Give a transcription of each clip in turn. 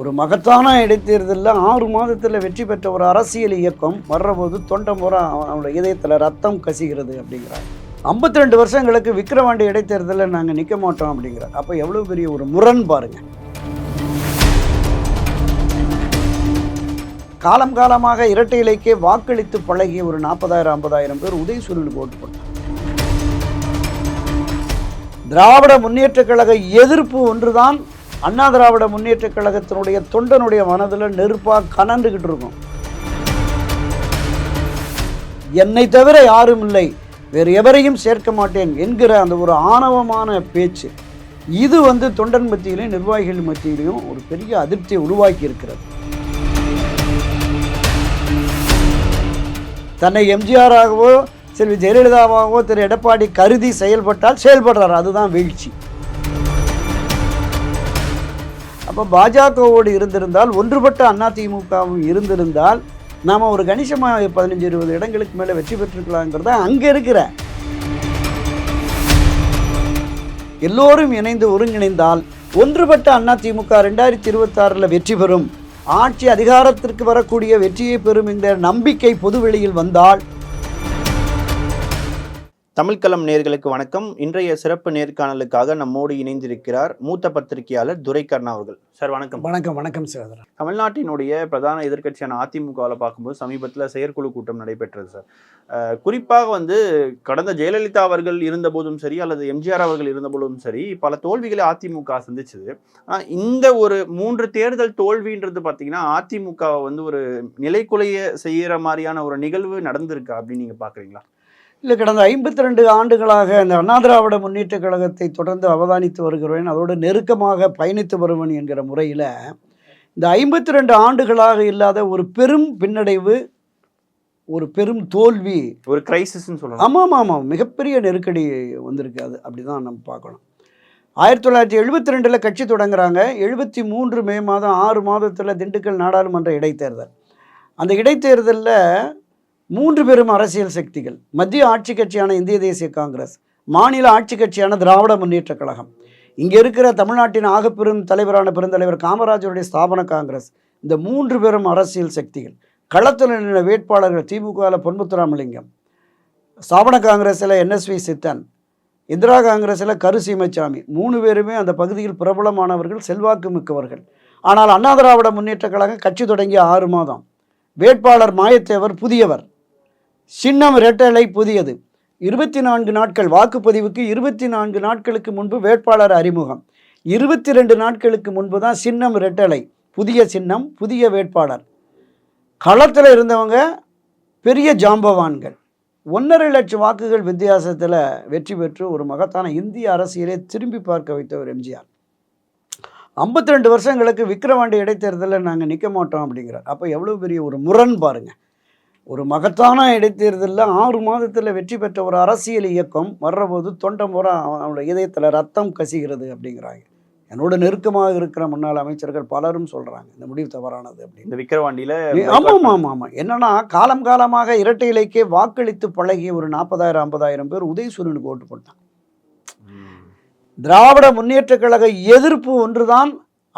ஒரு மகத்தான இடைத்தேர்தலில் ஆறு மாதத்தில் வெற்றி பெற்ற ஒரு அரசியல் இயக்கம் வர்றபோது தொண்டை முறை அவனோட இதயத்தில் ரத்தம் கசிகிறது அப்படிங்கிறார். ஐம்பத்தி ரெண்டு வருஷங்களுக்கு விக்கிரவாண்டி இடைத்தேர்தலில் நாங்கள் நிற்க மாட்டோம் அப்படிங்கிறார். அப்போ எவ்வளோ பெரிய ஒரு முரண் பாருங்க. காலம் காலமாக இரட்டை இலைக்கே வாக்களித்து பழகிய ஒரு நாற்பதாயிரம் ஐம்பதாயிரம் பேர் உதயசூரியன் ஓட்டு போட்டார் திராவிட முன்னேற்றக் கழக எதிர்ப்பு ஒன்றுதான் அண்ணா திராவிட முன்னேற்றக் கழகத்தினுடைய தொண்டனுடைய மனதில் நெருப்பாக கனண்டுகிட்டு இருக்கும். என்னை தவிர யாரும் இல்லை. வேறு எவரையும் சேர்க்க மாட்டேன் என்கிற அந்த ஒரு ஆணவமான பேச்சு. இது வந்து தொண்டன் மத்தியிலையும் நிர்வாகிகள் மத்தியிலையும் ஒரு பெரிய அதிருப்தியை உருவாக்கி இருக்கிறது. தன்னை எம்ஜிஆராகவோ செல்வி ஜெயலலிதாவாகவோ திரு எடப்பாடி கருதி செயல்பட்டால் செயல்படுறார். அதுதான் வீழ்ச்சி. அப்போ பாஜகவோடு இருந்திருந்தால் ஒன்றுபட்ட அதிமுகவும் இருந்திருந்தால் நாம் ஒரு கணிசமாக பதினஞ்சு இருபது இடங்களுக்கு மேலே வெற்றி பெற்றிருக்கலாங்கிறத அங்கே இருக்கிற எல்லோரும் இணைந்து ஒருங்கிணைந்தால் ஒன்றுபட்ட அதிமுக ரெண்டாயிரத்தி இருபத்தாறில் வெற்றி பெறும். ஆட்சி அதிகாரத்திற்கு வரக்கூடிய வெற்றியை பெறும் இந்த நம்பிக்கை பொதுவெளியில் வந்தால் தமிழ்களம் நேர்களுக்கு வணக்கம். இன்றைய சிறப்பு நேர்காணலுக்காக நம்மோடு இணைந்திருக்கிறார் மூத்த பத்திரிகையாளர் துரைக்கர்ணா அவர்கள். சார் வணக்கம். வணக்கம் வணக்கம் சகோதரன் தமிழ்நாட்டினுடைய பிரதான எதிர்க்கட்சியான அதிமுகவில் பார்க்கும்போது சமீபத்தில் செயற்குழு கூட்டம் நடைபெற்றது சார். குறிப்பாக வந்து கடந்த ஜெயலலிதா அவர்கள் இருந்தபோதும் சரி அல்லது எம்ஜிஆர் அவர்கள் இருந்தபோதும் சரி பல தோல்விகளை அதிமுக சந்திச்சது. ஆனால் இந்த ஒரு மூன்று தேர்தல் தோல்வின்றது பார்த்தீங்கன்னா அதிமுகவை வந்து ஒரு நிலைக்குலைய செய்யற மாதிரியான ஒரு நிகழ்வு நடந்திருக்கா அப்படின்னு நீங்க பாக்குறீங்களா? இல்லை கடந்த ஐம்பத்தி ரெண்டு ஆண்டுகளாக இந்த அண்ணா திராவிட முன்னேற்றக் கழகத்தை தொடர்ந்து அவதானித்து வருகிறேன். அதோடு நெருக்கமாக பயணித்து வருவன் என்கிற முறையில் இந்த ஐம்பத்தி ரெண்டு ஆண்டுகளாக இல்லாத ஒரு பெரும் பின்னடைவு ஒரு பெரும் தோல்வி. ஒரு கிரைசிஸ்ன்னு சொல்லலாம். ஆமாம் ஆமாம் மிகப்பெரிய நெருக்கடி வந்திருக்கு அது. அப்படி தான் நம்ம பார்க்கணும். ஆயிரத்தி தொள்ளாயிரத்தி எழுபத்தி ரெண்டில் கட்சி தொடங்குறாங்க. எழுபத்தி மூன்று மே மாதம் ஆறு மாதத்தில் திண்டுக்கல் நாடாளுமன்ற இடைத்தேர்தல். அந்த இடைத்தேர்தலில் மூன்று பெரும் அரசியல் சக்திகள். மத்திய ஆட்சி கட்சியான இந்திய தேசிய காங்கிரஸ் மாநில ஆட்சி கட்சியான திராவிட முன்னேற்றக் கழகம். இங்கே இருக்கிற தமிழ்நாட்டின் ஆகப்பெரும் தலைவரான பெருந்தலைவர் காமராஜருடைய ஸ்தாபன காங்கிரஸ். இந்த மூன்று பெரும் அரசியல் சக்திகள். களத்தில் நின்ற வேட்பாளர்கள் திமுகவில் பொன்முத்துராமலிங்கம் ஸ்தாபன காங்கிரஸில் என்எஸ்வி சித்தன். இந்திரா காங்கிரஸில் கரு சீமச்சாமி. மூணு பேருமே அந்த பகுதியில் பிரபலமானவர்கள் செல்வாக்கு மிக்கவர்கள் ஆனால் அண்ணா திராவிட முன்னேற்றக் கழகம் கட்சி தொடங்கிய ஆறு மாதம். வேட்பாளர் மாயத்தேவர் புதியவர். சின்னம் ரெட்டலை புதியது. இருபத்தி நான்கு நாட்கள் வாக்குப்பதிவுக்கு இருபத்தி நான்கு நாட்களுக்கு முன்பு வேட்பாளர் அறிமுகம். இருபத்தி ரெண்டு நாட்களுக்கு முன்பு தான் சின்னம் ரெட்டலை புதிய சின்னம் புதிய வேட்பாளர். களத்தில் இருந்தவங்க பெரிய ஜாம்பவான்கள். ஒன்றரை லட்சம் வாக்குகள் வித்தியாசத்தில் வெற்றி பெற்று ஒரு மகத்தான இந்திய அரசியலை திரும்பி பார்க்க வைத்தவர் எம்ஜிஆர். ஐம்பத்தி ரெண்டு வருஷங்களுக்கு விக்கிரவாண்டி இடைத்தேர்தலில் நாங்கள் நிற்க மாட்டோம் அப்படிங்கிறார். அப்போ எவ்வளோ பெரிய ஒரு முரண் பாருங்கள் ஒரு மகத்தான இடைத்தேர்தலில் ஆறு மாதத்தில் வெற்றி பெற்ற ஒரு அரசியல் இயக்கம் வர்றபோது தொண்டை முறை அவனோட இதயத்தில் ரத்தம் கசிகிறது அப்படிங்கிறாங்க. என்னோட நெருக்கமாக இருக்கிற முன்னாள் அமைச்சர்கள் பலரும் சொல்கிறாங்க இந்த முடிவு தவறானது அப்படின்னு. இந்த விக்கிரவாண்டியில ஆமாம் ஆமாம் ஆமாம் என்னன்னா காலம் காலமாக இரட்டை இலைக்கே வாக்களித்து பழகிய ஒரு நாற்பதாயிரம் ஐம்பதாயிரம் பேர் உதயசூரனுக்கு ஓட்டு போட்டாங்க. ம். திராவிட முன்னேற்றக் கழக எதிர்ப்பு ஒன்றுதான்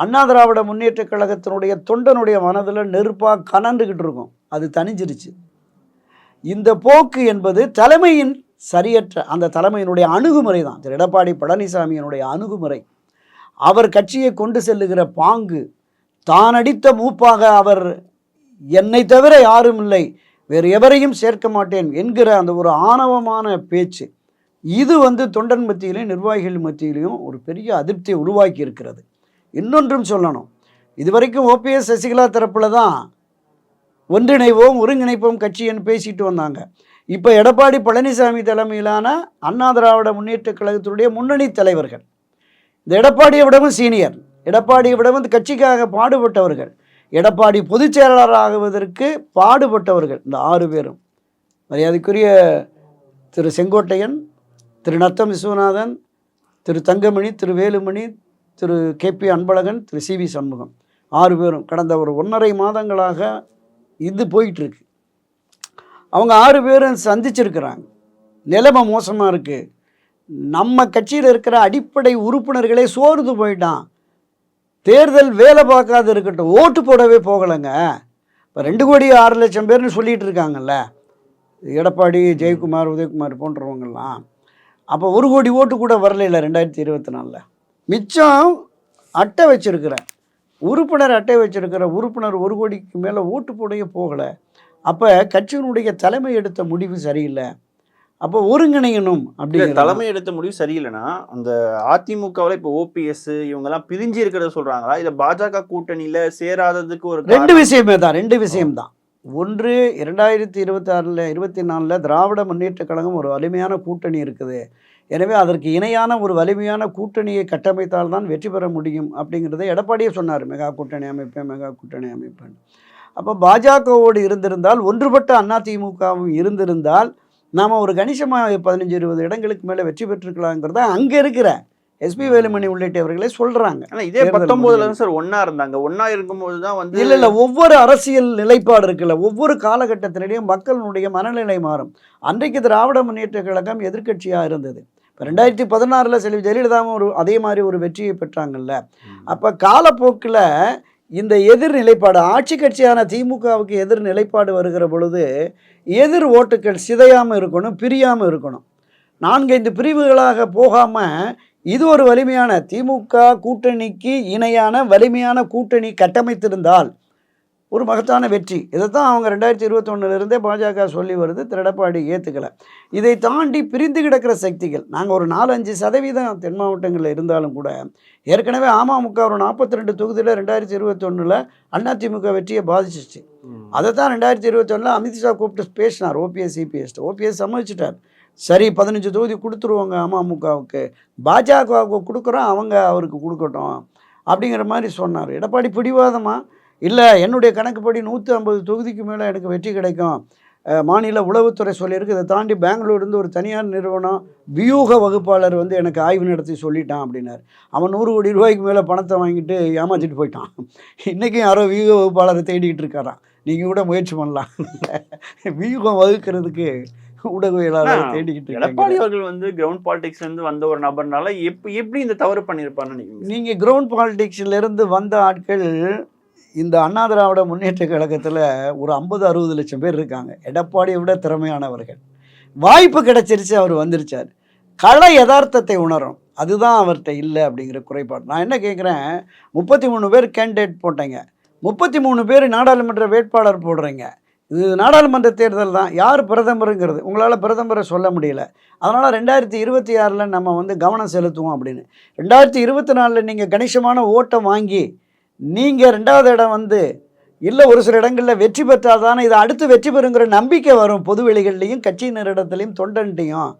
அண்ணா திராவிட முன்னேற்ற கழகத்தினுடைய தொண்டனுடைய மனதில் நெருப்பாக கனந்துக்கிட்டு இருக்கும். அது தனிஞ்சிருச்சு இந்த போக்கு என்பது தலைமையின் சரியற்ற அந்த தலைமையினுடைய அணுகுமுறை தான். திரு எடப்பாடி பழனிசாமியினுடைய அணுகுமுறை. அவர் கட்சியை கொண்டு செல்லுகிற பாங்கு தான் அடித்த மூப்பாக அவர் என்னை தவிர யாரும் இல்லை. வேறு எவரையும் சேர்க்க மாட்டேன் என்கிற அந்த ஒரு ஆணவமான பேச்சு இது வந்து தொண்டன் மத்தியிலையும் நிர்வாகிகள் மத்தியிலையும் ஒரு பெரிய அதிருப்தியை உருவாக்கி இருக்கிறது இன்னொன்றும் சொல்லணும். இதுவரைக்கும் ஓபிஎஸ் சசிகலா தரப்பில் தான் ஒன்றிணைவோம் ஒருங்கிணைப்போம் கட்சின்னு பேசிட்டு வந்தாங்க. இப்போ எடப்பாடி பழனிசாமி தலைமையிலான அண்ணா திராவிட முன்னேற்றக் கழகத்தினுடைய முன்னணி தலைவர்கள். இந்த எடப்பாடியை விடவும் சீனியர் எடப்பாடியை விடவும் இந்த கட்சிக்காக பாடுபட்டவர்கள் எடப்பாடி பொதுச் செயலாளராகுவதற்கு பாடுபட்டவர்கள் இந்த ஆறு பேரும். மரியாதைக்குரிய Thiru Sengottaiyan Thiru Natham Viswanathan Thiru Thangamani Thiru Velumani Thiru K P Anbazhagan Thiru C V Shanmugam. ஆறு பேரும். கடந்த ஒரு ஒன்றரை மாதங்களாக இது போயிட்டுருக்கு. அவங்க ஆறு பேரும் சந்திச்சிருக்கிறாங்க. நிலைமை மோசமாக இருக்குது நம்ம கட்சியில் இருக்கிற அடிப்படை உறுப்பினர்களே சோர்ந்து போயிட்டான். தேர்தல் வேலை பார்க்காது இருக்கட்டும் ஓட்டு போடவே போகலைங்க. இப்போ ரெண்டு கோடி ஆறு லட்சம் பேர்னு சொல்லிகிட்டு இருக்காங்கல்ல. எடப்பாடி ஜெயக்குமார் உதயகுமார் போன்றவங்கெல்லாம். அப்போ ஒரு கோடி ஓட்டு கூட வரல இல்லை ரெண்டாயிரத்தி இருபத்தி நாலில். மிச்சம் அட்டை வச்சிருக்கிறேன். உறுப்பினர் அட்டை வச்சிருக்கிற உறுப்பினர் ஒரு கோடிக்கு மேலே ஓட்டு போடவே போகலை. அப்போ கட்சியினுடைய தலைமை எடுத்த முடிவு சரியில்லை. அப்போ ஒருங்கிணையணும் அப்படிங்கிற தலைமை எடுத்த முடிவு சரியில்லைன்னா அந்த அதிமுகவில் இப்போ ஓபிஎஸ் இவங்கெல்லாம் பிரிஞ்சு இருக்கிறத சொல்றாங்களா? இல்ல பாஜக கூட்டணியில சேராததுக்கு ஒரு ரெண்டு? விஷயமே தான் ரெண்டு விஷயம்தான் ஒன்று இரண்டாயிரத்தி இருபத்தி ஆறில் இருபத்தி நாலில் திராவிட முன்னேற்றக் கழகம் ஒரு வலிமையான கூட்டணி இருக்குது. எனவே அதற்கு இணையான ஒரு வலிமையான கூட்டணியை கட்டமைத்தால் தான் வெற்றி பெற முடியும் அப்படிங்கிறத எடப்பாடியே சொன்னார். மெகா கூட்டணி அமைப்பேன் மெகா கூட்டணி அமைப்பேன் அப்போ பாஜகவோடு இருந்திருந்தால் ஒன்றுபட்ட அதிமுகவும் இருந்திருந்தால் நாம் ஒரு கணிசமாக பதினஞ்சு இருபது இடங்களுக்கு மேலே வெற்றி பெற்றிருக்கலாங்கிறத அங்கே இருக்கிற எஸ்பி வேலுமணி உள்ளிட்டவர்களே சொல்கிறாங்க ஆனா இதே பத்தொன்பதுல சார் ஒன்னா இருந்தாங்க. ஒன்னா இருக்கும்போது தான் வந்து இல்ல இல்ல ஒவ்வொரு அரசியல் நிலைப்பாடு இருக்குல்ல ஒவ்வொரு காலகட்டத்திலேயும் மக்களுடைய மனநிலை மாறும். அன்றைக்கு திராவிட முன்னேற்ற கழகம் எதிர்க்கட்சியா இருந்தது. இப்போ ரெண்டாயிரத்தி பதினாறில் செல்வி ஜெயலலிதாவும் ஒரு அதே மாதிரி ஒரு வெற்றியை பெற்றாங்கல்ல. அப்போ காலப்போக்கில் இந்த எதிர் நிலைப்பாடு ஆட்சி கட்சியான திமுகவுக்கு எதிர் நிலைப்பாடு வருகிற பொழுது எதிர் ஓட்டுக்கள் சிதையாமல் இருக்கணும் பிரியாமல் இருக்கணும். நான்கைந்து பிரிவுகளாக போகாமல் இது ஒரு வலிமையான திமுக கூட்டணிக்கு இணையான வலிமையான கூட்டணி கட்டமைத்திருந்தால் ஒரு மகத்தான வெற்றி. இதைத்தான் அவங்க ரெண்டாயிரத்தி இருபத்தொன்னுலேருந்தே பாஜக சொல்லி வருது திரு எடப்பாடி ஏற்றுக்கலை இதை தாண்டி பிரிந்து கிடக்கிற சக்திகள் நாங்கள் ஒரு நாலஞ்சு சதவீதம் தென் மாவட்டங்களில் இருந்தாலும் கூட ஏற்கனவே அமமுக ஒரு நாற்பத்தி ரெண்டு தொகுதியில் ரெண்டாயிரத்தி இருபத்தொன்னில் அதிமுக வெற்றியை பாதிச்சிச்சு. அதை தான் ரெண்டாயிரத்தி இருபத்தொன்னில் அமித்ஷா கூப்பிட்டு பேசினார் ஓபிஎஸ் சிபிஎஸ் ஓபிஎஸ் சம்மதிச்சிட்டார். சரி பதினஞ்சு தொகுதி கொடுத்துருவாங்க அமமுகவுக்கு. பாஜகவுக்கு கொடுக்குறோம் அவங்க அவருக்கு கொடுக்கட்டும் அப்படிங்கிற மாதிரி சொன்னார். எடப்பாடி பிடிவாதமாக இல்லை என்னுடைய கணக்குப்படி நூற்றி ஐம்பது தொகுதிக்கு மேலே எனக்கு வெற்றி கிடைக்கும். மாநில உளவுத்துறை சொல்லியிருக்கு. இதை தாண்டி பெங்களூர்லேருந்து ஒரு தனியார் நிறுவனம் வியூக வகுப்பாளர் வந்து எனக்கு ஆய்வு நடத்தி சொல்லிட்டான் அப்படின்னார். அவன் நூறு கோடி ரூபாய்க்கு மேலே பணத்தை வாங்கிட்டு ஏமாற்றிட்டு போயிட்டான். இன்றைக்கும் யாரோ வியூக வகுப்பாளரை தேடிக்கிட்டு இருக்காராம். நீங்கள் கூட முயற்சி பண்ணலாம். வியூகம் வகுக்கிறதுக்கு ஊடகவியலாளர் தேடிக்கிட்டு எடப்பாடி அவர்கள் வந்து கிரவுண்ட் பாலிடிக்ஸ்ல இருந்து வந்த ஒரு நபர்னால எப்படி எப்படி இந்த தவறு நினைக்கிறீங்க? நீங்கள் கிரவுண்ட் பாலிடிக்ஸ்லேருந்து வந்த ஆட்கள் இந்த அண்ணா திராவிட முன்னேற்ற கழகத்தில் ஒரு ஐம்பது அறுபது லட்சம் பேர் இருக்காங்க. எடப்பாடியை விட திறமையானவர்கள். வாய்ப்பு கிடைச்சிருச்சு அவர் வந்துருச்சார். கள யதார்த்தத்தை உணரும். அதுதான் அவர்கிட்ட இல்லை அப்படிங்கிற குறைபாடு. நான் என்ன கேட்குறேன்? முப்பத்தி மூணு பேர் கேண்டிடேட் போட்டேங்க. முப்பத்தி மூணு பேர் நாடாளுமன்ற வேட்பாளர் போடுறீங்க. இது நாடாளுமன்ற தேர்தல் தான். யார் பிரதமருங்கிறது? உங்களால் பிரதமரை சொல்ல முடியல. அதனால் ரெண்டாயிரத்தி இருபத்தி ஆறில் நம்ம வந்து கவனம் செலுத்துவோம் அப்படின்னு. ரெண்டாயிரத்தி இருபத்தி நாலில் நீங்கள் கணிசமான ஓட்டை வாங்கி நீங்கள் ரெண்டாவது இடம் வந்து இல்லை ஒரு சில இடங்களில் வெற்றி பெற்றால் தானே இதை அடுத்து வெற்றி பெறுங்கிற நம்பிக்கை வரும். பொது வெளிகள்லையும் கட்சியினரிடத்துலையும் தொண்டன்ட்டையும்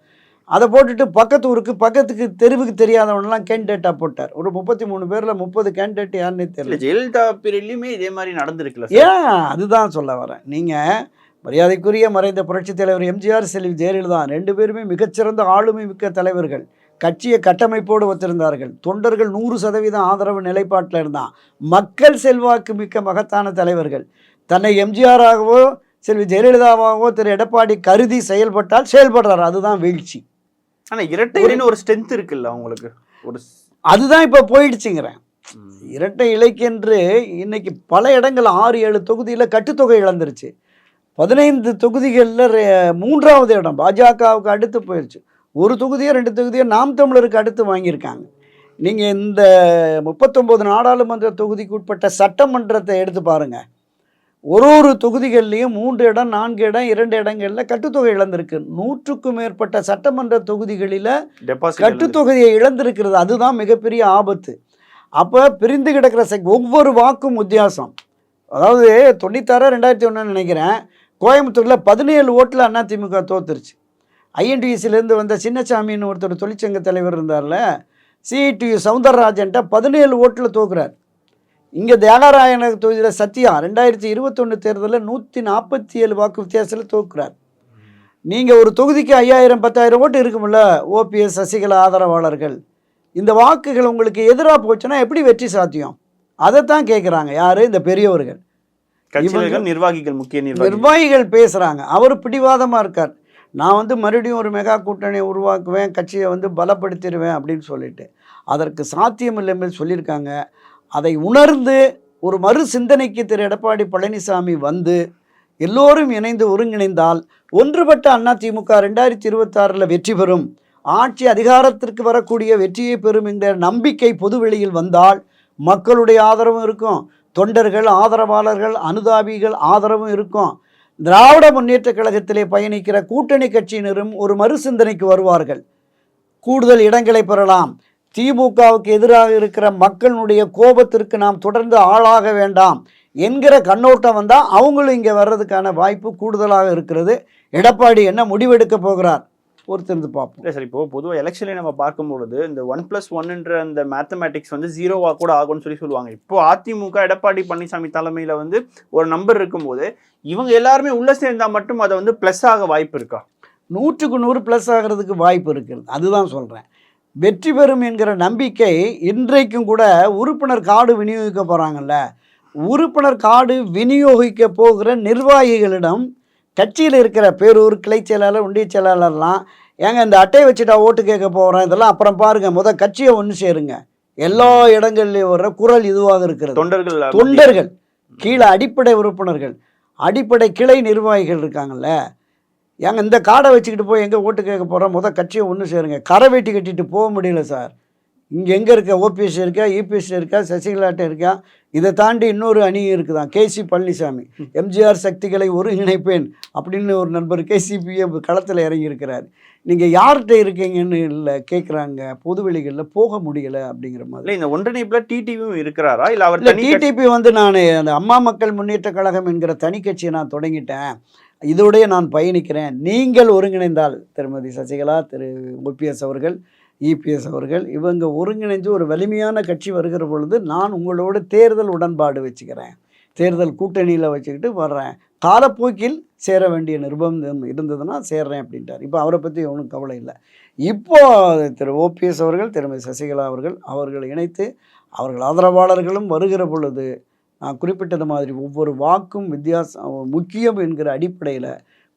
அதை போட்டுட்டு பக்கத்து ஊருக்கு பக்கத்துக்கு தெருவுக்கு தெரியாதவனெல்லாம் கேண்டிடேட்டாக போட்டார். ஒரு முப்பத்தி மூணு பேரில் முப்பது கேண்டிடேட் யாருன்னே தெரியல. ஜெயலலிதா பீரியட்லயுமே இதே மாதிரி நடந்திருக்குல்ல ஏன்? அதுதான் சொல்ல வரேன். நீங்கள் மரியாதைக்குரிய மறைந்த புரட்சித் தலைவர் எம்ஜிஆர் செல்வி ஜெயலலிதா ரெண்டு பேருமே மிகச்சிறந்த ஆளுமை மிக்க தலைவர்கள். கட்சியை கட்டமைப்போடு வச்சிருந்தார்கள் தொண்டர்கள் நூறு சதவீதம் ஆதரவு நிலைப்பாட்டில் இருந்தான். மக்கள் செல்வாக்கு மிக்க மகத்தான தலைவர்கள். தன்னை எம்ஜிஆராகவோ செல்வி ஜெயலலிதாவாகவோ திரு எடப்பாடி கருதி செயல்பட்டால் செயல்படுறார். அதுதான் வீழ்ச்சி. ஆனா இரட்டைன்னு ஒரு ஸ்ட்ரென்த் இருக்குல்ல அவங்களுக்கு? ஒரு அதுதான் இப்போ போயிடுச்சுங்கிறேன். இரட்டை இலைக்கென்று இன்னைக்கு பல இடங்கள் ஆறு ஏழு தொகுதியில் கட்டுத்தொகை இழந்துருச்சு. பதினைந்து தொகுதிகளில் மூன்றாவது இடம் பாஜகவுக்கு அடுத்து போயிடுச்சு ஒரு தொகுதியோ ரெண்டு தொகுதியோ நாம் தமிழருக்கு அடுத்து வாங்கியிருக்காங்க. நீங்கள் இந்த முப்பத்தொம்போது நாடாளுமன்ற தொகுதிக்கு உட்பட்ட சட்டமன்றத்தை எடுத்து பாருங்கள் ஒரு ஒரு தொகுதிகள்லையும் மூன்று இடம் நான்கு இடம் இரண்டு இடங்களில் கட்டுத்தொகை இழந்திருக்கு. நூற்றுக்கும் மேற்பட்ட சட்டமன்ற தொகுதிகளில் கட்டுத்தொகையை இழந்திருக்கிறது. அதுதான் மிகப்பெரிய ஆபத்து. அப்போ பிரிந்து கிடக்கிற ஒவ்வொரு வாக்கும் வித்தியாசம். அதாவது தொண்ணூத்தாறு ரெண்டாயிரத்தி ஒன்றுன்னு நினைக்கிறேன். கோயம்புத்தூரில் பதினேழு ஓட்டில் அதிமுக தோத்துருச்சு. ஐஎன்டிஎஸ்சிலேருந்து வந்த சின்னசாமின்னு ஒருத்தர் தொழிற்சங்க தலைவர் இருந்தார்ல சிஐடியு சவுந்தரராஜன்ட்ட பதினேழு ஓட்டில் தோக்குறார். இங்கே தியாகராயன தொகுதியில் சத்யா ரெண்டாயிரத்தி இருபத்தொன்று தேர்தலில் நூற்றி நாற்பத்தி ஏழு வாக்கு வித்தியாசத்தில் தோக்குறார். நீங்கள் ஒரு தொகுதிக்கு ஐயாயிரம் பத்தாயிரம் ஓட்டு இருக்கும்ல ஓபிஎஸ் சசிகலா ஆதரவாளர்கள். இந்த வாக்குகள் உங்களுக்கு எதிராக போச்சுன்னா எப்படி வெற்றி சாத்தியம்? அதைத்தான் கேட்குறாங்க யார்? இந்த பெரியவர்கள். நிர்வாகிகள் முக்கிய நிர்வாகிகள். பேசுகிறாங்க அவர் பிடிவாதமாக இருக்கார். நான் வந்து மறுபடியும் ஒரு மெகா கூட்டணியை உருவாக்குவேன் கட்சியை வந்து பலப்படுத்திடுவேன் அப்படின்னு சொல்லிட்டு. அதற்கு சாத்தியம் இல்லைன்னு சொல்லியிருக்காங்க. அதை உணர்ந்து ஒரு மறு சிந்தனைக்கு திரு எடப்பாடி பழனிசாமி வந்து எல்லோரும் இணைந்து ஒருங்கிணைந்தால் ஒன்றுபட்ட அண்ணா திமுக ரெண்டாயிரத்தி இருபத்தாறில் வெற்றி பெறும். ஆட்சி அதிகாரத்திற்கு வரக்கூடிய வெற்றியை பெறும் என்ற நம்பிக்கை பொதுவெளியில் வந்தால் மக்களுடைய ஆதரவும் இருக்கும். தொண்டர்கள் ஆதரவாளர்கள் அனுதாபிகள் ஆதரவும் இருக்கும். திராவிட முன்னேற்றக் கழகத்திலே பயணிக்கிற கூட்டணி கட்சியினரும் ஒரு மறுசிந்தனைக்கு வருவார்கள். கூடுதல் இடங்களை பெறலாம். திமுகவுக்கு எதிராக இருக்கிற மக்களுடைய கோபத்திற்கு நாம் தொடர்ந்து ஆளாக வேண்டாம் என்கிற கண்ணோட்டம் வந்தால் அவங்களும் இங்கே வர்றதுக்கான வாய்ப்பு கூடுதலாக இருக்கிறது. எடப்பாடி என்ன முடிவெடுக்க போகிறார்? பொறுத்திருந்து பார்ப்போம். இல்லை சார் இப்போ பொதுவாக எலெக்ஷன்ல நம்ம பார்க்கும்பொழுது இந்த ஒன் பிளஸ் ஒன்ன்ற அந்த மேத்தமேட்டிக்ஸ் வந்து ஜீரோவா கூட ஆகும்னு சொல்லி சொல்லுவாங்க. இப்போ அதிமுக எடப்பாடி பழனிசாமி தலைமையில வந்து ஒரு நம்பர் இருக்கும்போது இவங்க எல்லாருமே உள்ள சேர்ந்தா மட்டும் அதை வந்து ப்ளஸ் ஆக வாய்ப்பு இருக்கா? நூற்றுக்கு நூறு ப்ளஸ் ஆகிறதுக்கு வாய்ப்பு இருக்குது. அதுதான் சொல்கிறேன் வெற்றி பெறும் என்கிற நம்பிக்கை இன்றைக்கும் கூட உறுப்பினர் கார்டு விநியோகிக்க போகிறாங்கல்ல உறுப்பினர் கார்டு விநியோகிக்க போகிற நிர்வாகிகளிடம் கட்சியில் இருக்கிற பேரூர் கிளை செயலாளர் ஒன்றிய செயலாளர்லாம் ஏங்க இந்த அட்டையை வச்சுட்டா ஓட்டு கேட்க போகிறோம் இதெல்லாம் அப்புறம் பாருங்கள் முத கட்சியை ஒன்று சேருங்க. எல்லா இடங்கள்லையும் வர்ற குரல் இதுவாக இருக்கிறது. தொண்டர்கள் தொண்டர்கள் கீழே அடிப்படை உறுப்பினர்கள் அடிப்படை கிளை நிர்வாகிகள் இருக்காங்கல்ல ஏங்க இந்த கார்டை வச்சுக்கிட்டு போய் எங்கே ஓட்டு கேட்க போகிறோம் முத கட்சியை ஒன்று சேருங்க. கரை வெட்டி கட்டிட்டு போக முடியல சார். இங்கே எங்கே இருக்க ஓபிஎஸ் இருக்கா இபிஎஸ் இருக்கா சசிகலாட்ட இருக்கா இதை தாண்டி இன்னொரு அணி இருக்குதான். கேசி பழனிசாமி. எம்ஜிஆர் சக்திகளை ஒருங்கிணைப்பேன் அப்படின்னு ஒரு நண்பர் கேசிபிஏ களத்தில் இறங்கியிருக்கிறார். நீங்கள் யார்கிட்ட இருக்கீங்கன்னு இல்லை கேட்குறாங்க பொதுவெளிகளில் போக முடியலை அப்படிங்கிற மாதிரி. இந்த ஒன்றிணைப்புல டிடிவியும் இருக்கிறாரா? இல்ல அவர் டிடிபி வந்து நான் அந்த அம்மா மக்கள் முன்னேற்ற கழகம் என்கிற தனி கட்சியை நான் தொடங்கிட்டேன். இதோடய நான் பயணிக்கிறேன். நீங்கள் ஒருங்கிணைந்தால் திருமதி சசிகலா திரு ஓபிஎஸ் அவர்கள் இபிஎஸ் அவர்கள் இவங்க ஒருங்கிணைஞ்சு ஒரு வலிமையான கட்சி வருகிற பொழுது நான் உங்களோட தேர்தல் உடன்பாடு வச்சுக்கிறேன். தேர்தல் கூட்டணியில் வச்சுக்கிட்டு வர்றேன். காலப்போக்கில் சேர வேண்டிய நிர்பந்தம் இருந்ததுன்னா சேர்றேன் அப்படின்ட்டார். இப்போ அவரை பற்றி ஒன்றும் கவலை இல்லை. இப்போ திரு ஓபிஎஸ் அவர்கள் திருமதி சசிகலா அவர்கள் அவர்கள் இணைத்து அவர்கள் ஆதரவாளர்களும் வருகிற பொழுது நான் குறிப்பிட்டது மாதிரி ஒவ்வொரு வாக்கும் வித்தியாசம் முக்கியம் என்கிற அடிப்படையில்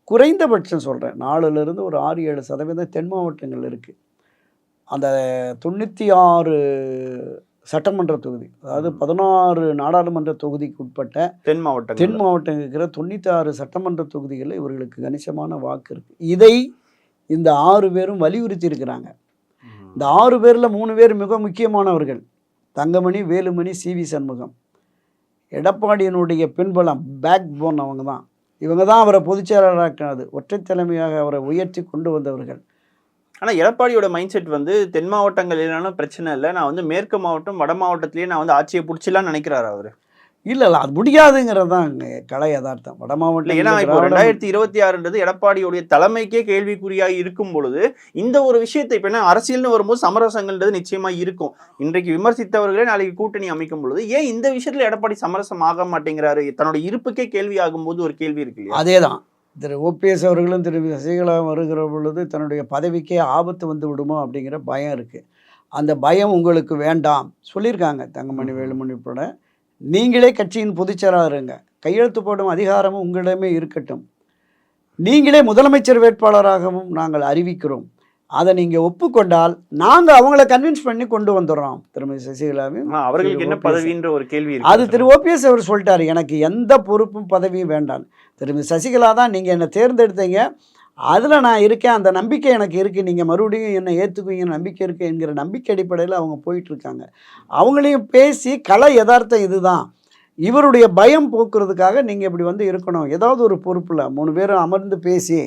குறைந்தபட்சம் சொல்கிறேன் நாலுலேருந்து ஒரு ஆறு ஏழு சதவீதம் தென் மாவட்டங்கள் இருக்குது அந்த தொண்ணூற்றி ஆறு சட்டமன்ற தொகுதி அதாவது பதினாறு நாடாளுமன்ற தொகுதிக்கு உட்பட்ட தென் மாவட்டங்கள். தென் மாவட்டம் இருக்கிற தொண்ணூற்றி ஆறு சட்டமன்ற தொகுதிகளில் இவர்களுக்கு கணிசமான வாக்கு இருக்குது இதை இந்த ஆறு பேரும் வலியுறுத்தி இருக்கிறாங்க இந்த ஆறு பேரில் மூணு பேர் மிக முக்கியமானவர்கள் தங்கமணி வேலுமணி சி வி சண்முகம். எடப்பாடியினுடைய பின்பலம் பேக் போன் அவங்க தான் இவங்க தான் அவரை பொதுச்செயலாளராக்கினது ஒற்றை தலைமையாக அவரை உயர்த்தி கொண்டு வந்தவர்கள். ஆனா எடப்பாடியோட மைண்ட் செட் வந்து தென் மாவட்டங்கள் இல்லைனாலும் பிரச்சனை இல்லை. நான் வந்து மேற்கு மாவட்டம் வட மாவட்டத்திலேயே நான் வந்து ஆட்சியை பிடிச்சிடலாம்னு நினைக்கிறாரு அவரு. இல்லை இல்லை அது முடியாதுங்கிறது தான் கலை யதார்த்தம். வட இல்ல ஏன்னா இப்போ மாவட்டம் ரெண்டாயிரத்தி இருபத்தி ஆறுன்றது எடப்பாடியுடைய தலைமைக்கே கேள்விக்குறியாக இருக்கும் பொழுது இந்த ஒரு விஷயத்தை இப்ப என்ன அரசியல்னு வரும்போது சமரசங்கள்ன்றது நிச்சயமா இருக்கும். இன்றைக்கு விமர்சித்தவர்களே நாளைக்கு கூட்டணி அமைக்கும் பொழுது ஏன் இந்த விஷயத்துல எடப்பாடி சமரசம் ஆக மாட்டேங்கிறாரு? தன்னோட இருப்புக்கே கேள்வி ஆகும்போது ஒரு கேள்வி இருக்கு இல்லையா? அதே தான் திரு ஓபிஎஸ் அவர்களும் திரு சசிகலா வருகிற பொழுது தன்னுடைய பதவிக்கே ஆபத்து வந்து விடுமோ அப்படிங்கிற பயம் இருக்குது அந்த பயம் உங்களுக்கு வேண்டாம். சொல்லியிருக்காங்க தங்கமணி வேலுமணி உட்பட நீங்களே கட்சியின் பொதுச்செயலாளர் இருங்க. கையெழுத்து போடும் அதிகாரமும் உங்களிடமே இருக்கட்டும். நீங்களே முதலமைச்சர் வேட்பாளராகவும் நாங்கள் அறிவிக்கிறோம். அதை நீங்கள் ஒப்புக்கொண்டால் நாங்கள் அவங்கள கன்வின்ஸ் பண்ணி கொண்டு வந்துடுறோம். திருமதி சசிகலாவையும் அவர்களுக்கு என்ன. பதவின்ற ஒரு கேள்வி அது திரு ஓபிஎஸ் அவர் சொல்லிட்டாரு எனக்கு எந்த பொறுப்பும் பதவியும் வேண்டாம். திரும்பி சசிகலா தான் நீங்கள் என்னை தேர்ந்தெடுத்தீங்க. அதில் நான் இருக்கேன் அந்த நம்பிக்கை எனக்கு இருக்குது நீங்கள் மறுபடியும் என்னை ஏற்றுக்குவீங்க நம்பிக்கை இருக்குது என்கிற நம்பிக்கை அடிப்படையில் அவங்க போயிட்டுருக்காங்க அவங்களையும் பேசி கலை யதார்த்தம் இதுதான். இவருடைய பயம் போக்குறதுக்காக நீங்கள் இப்படி வந்து இருக்கணும். ஏதாவது ஒரு பொறுப்பில் மூணு பேரும் அமர்ந்து பேசி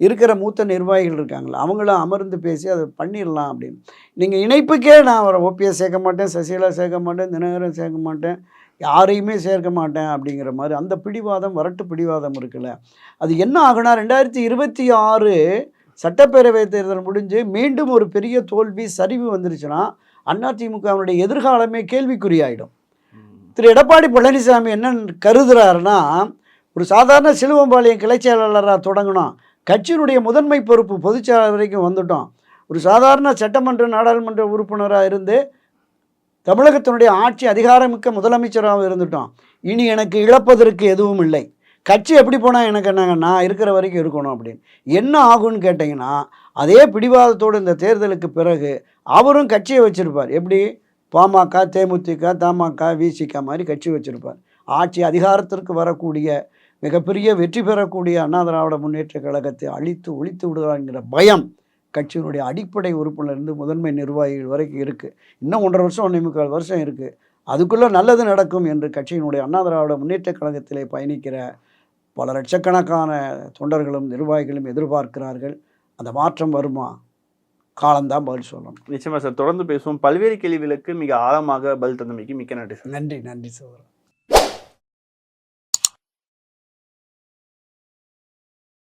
இருக்கிற மூத்த நிர்வாகிகள் இருக்காங்களா அவங்களும் அமர்ந்து பேசி அதை பண்ணிடலாம் அப்படின்னு. நீங்கள் இணைப்புக்கே நான் அவரை ஓபிஎஸ் சேர்க்க மாட்டேன் சசிகலா சேர்க்க மாட்டேன் தினகரன் சேர்க்க மாட்டேன் யாரையுமே சேர்க்க மாட்டேன் அப்படிங்கிற மாதிரி அந்த பிடிவாதம் வரட்டு பிடிவாதம் இருக்குல்ல. அது என்ன ஆகுனா ரெண்டாயிரத்தி இருபத்தி ஆறு சட்டப்பேரவை தேர்தல் முடிஞ்சு மீண்டும் ஒரு பெரிய தோல்வி சரிவு வந்துருச்சுன்னா அதிமுகவினுடைய எதிர்காலமே கேள்விக்குறியாயிடும். திரு எடப்பாடி பழனிசாமி என்ன கருதுறாருன்னா ஒரு சாதாரண சிலுவம்பாளையம் கிளைச் செயலாளராக தொடங்கணும் கட்சியினுடைய முதன்மை பொறுப்பு பொதுச்செயலாளர் வரைக்கும் வந்துட்டோம். ஒரு சாதாரண சட்டமன்ற நாடாளுமன்ற உறுப்பினராக இருந்து தமிழகத்தினுடைய ஆட்சி அதிகாரமிக்க முதலமைச்சராகவும் இருந்துட்டோம். இனி எனக்கு இழப்பதற்கு எதுவும் இல்லை. கட்சி எப்படி போனால் எனக்கு என்னங்க? நான் இருக்கிற வரைக்கும் இருக்கணும் அப்படின்னு. என்ன ஆகும்னு கேட்டிங்கன்னா அதே பிடிவாதத்தோடு இந்த தேர்தலுக்கு பிறகு அவரும் கட்சியை வச்சுருப்பார். எப்படி? பாமக தேமுதிக தமாக விசிக மாதிரி கட்சி வச்சுருப்பார். ஆட்சி அதிகாரத்திற்கு வரக்கூடிய மிகப்பெரிய வெற்றி பெறக்கூடிய அண்ணா திராவிட முன்னேற்ற கழகத்தை அழித்து ஒழித்து விடுவாங்கிற பயம் கட்சியினுடைய அடிப்படை உறுப்பினர்லேருந்து முதன்மை நிர்வாகிகள் வரைக்கும் இருக்குது இன்னும் ஒன்றரை வருஷம் ஒன்றே முக்கால் வருஷம் இருக்குது அதுக்குள்ளே நல்லது நடக்கும் என்று கட்சியினுடைய அண்ணா திராவிட முன்னேற்ற கழகத்திலே பயணிக்கிற பல லட்சக்கணக்கான தொண்டர்களும் நிர்வாகிகளும் எதிர்பார்க்கிறார்கள். அந்த மாற்றம் வருமா? காலம்தான் பதில் சொல்லணும். நிச்சயமா சார். தொடர்ந்து பேசுவோம். பல்வேறு கேள்விகளுக்கு மிக ஆழமாக பதில் தந்தமைக்கு மிக்க நன்றி நன்றி நன்றி சோதரன்